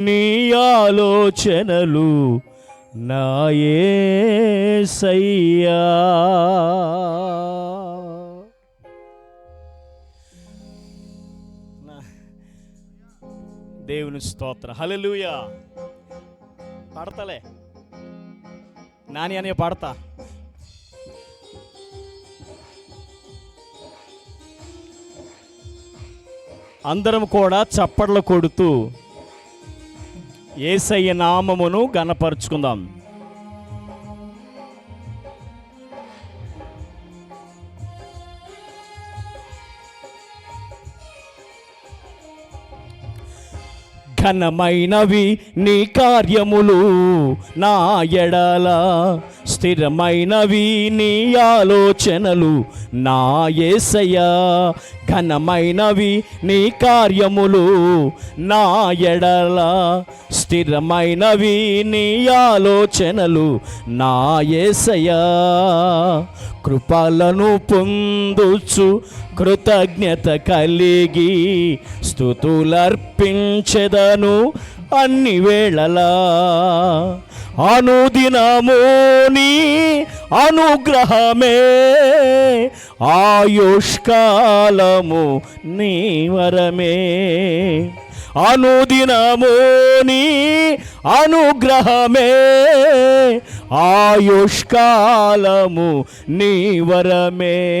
నీ ఆలోచనలు నాయసయ్యా దేవుని స్తోత్ర. హలలుయా పాడతలే. నాని అనే పాడతా. అందరం కూడా చప్పట్లు కొడుతూ ఏసయ్య నామమును గనపరుచుకుందాం ఘనమైనవి నీ కార్యములు నా ఎడల. స్థిరమైనవి నీ ఆలోచనలు నా యేసయ్య ఘనమైనవి నీ కార్యములు నా ఎడల. స్థిరమైనవి నీ ఆలోచనలు నా యేసయ్య కృపలను పొందుచు కృతజ్ఞత కలిగి స్థుతులర్పించెదను అన్ని వేళలా. అనుదినము నీ అనుగ్రహమే. ఆయుష్కాలము నీ వరమే. అనుదినము నీ అనుగ్రహమే. ఆయుష్కాలము నీ వరమే.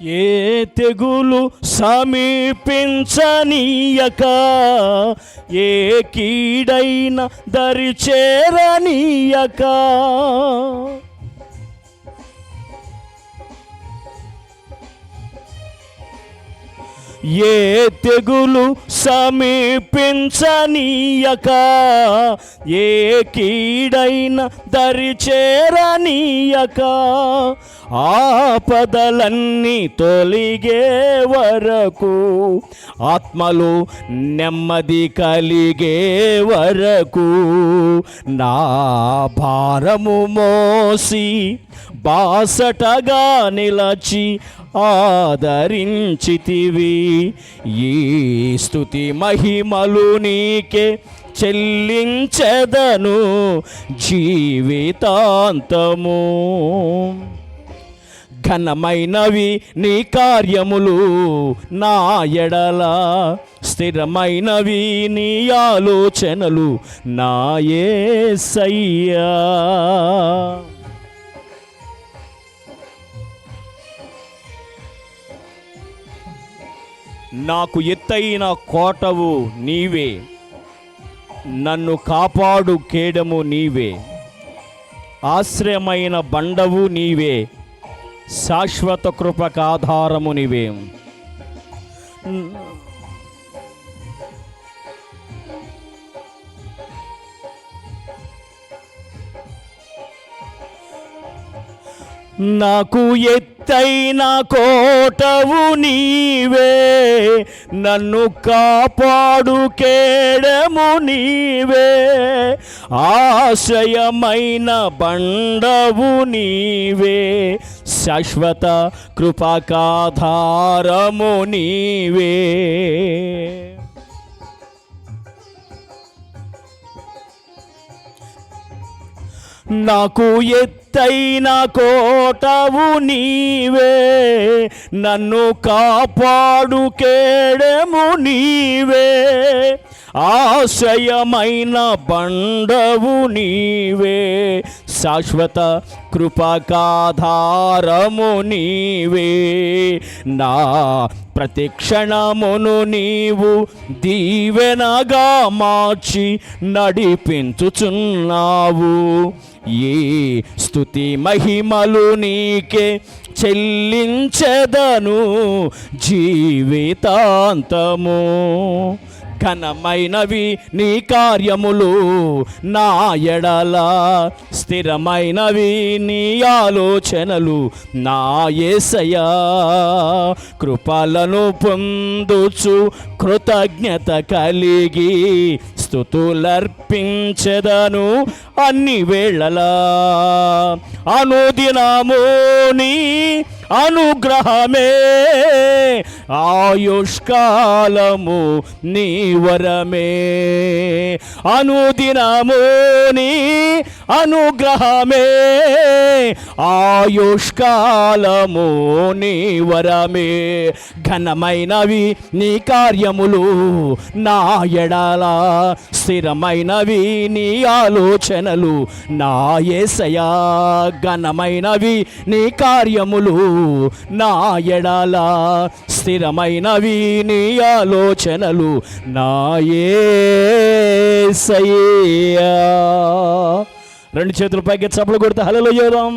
ఏ తెగులు సమీపించనీయక? ఏ కీడైన దరి ఏ తెగులు సమీపించనీయక? ఏ కీడైన దరి చేరనీయక? ఆపదలన్నీ తొలిగే వరకు ఆత్మలు నెమ్మది కలిగే వరకు నా భారము మోసి బాసటగా నిలచి ఆదరించితివి. ఈ స్థుతి మహిమలు నీకే చెల్లించదను జీవితాంతము. ఘనమైనవి నీ కార్యములు నా ఎడల స్థిరమైనవి నీ ఆలోచనలు నాయే సయ్యా నాకు ఎత్తైన కోటవు నీవే. నన్ను కాపాడు కేడము నీవే. ఆశ్రయమైన బండవు నీవే. శాశ్వత కృపకు ఆధారము నీవే. నాకు ఎత్తైన కోటవు నీవే నన్ను కాపాడు కేడము నీవే. ఆశయమైన బండవు నీవే శాశ్వత కృపకాధారము నీవే. నాకు ఎత్తైన కోటవు నీవే. నన్ను కాపాడు కేడము నీవే. ఆశ్రయమైన బండవు నీవే. శాశ్వత కృపకాధారము నీవే. నా ప్రతిక్షణమును నీవు దీవెనగా మార్చి నడిపించుచున్నావు. ఏ స్థుతి మహిమలు నీకే చెల్లించదను జీవితాంతము. ఘనమైనవి నీ కార్యములు నా ఎడల. స్థిరమైనవి నీ ఆలోచనలు నా యేసయ్యా కృపలను పొందుచు కృతజ్ఞత కలిగి స్థుతులర్పించెదను అన్ని వేళలా. అనుదినము నీ అనుగ్రహమే ఆయుష్కాలము నీ వరమే. అనుదినము నీ అనుగ్రహమే. ఆయుష్కాలము నీ వరమే. ఘనమైనవి నీ కార్యములు నా ఎడల. స్థిరమైనవి నీ ఆలోచనలు నా ఏసయా. ఘనమైనవి నీ కార్యములు నా ఎడల. స్థిరమైనవి నీ ఆలోచనలు నా రెండు చేతులు పైకి చప్పలు కొడితే హలలు చేద్దాం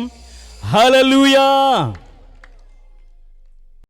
హలలుయా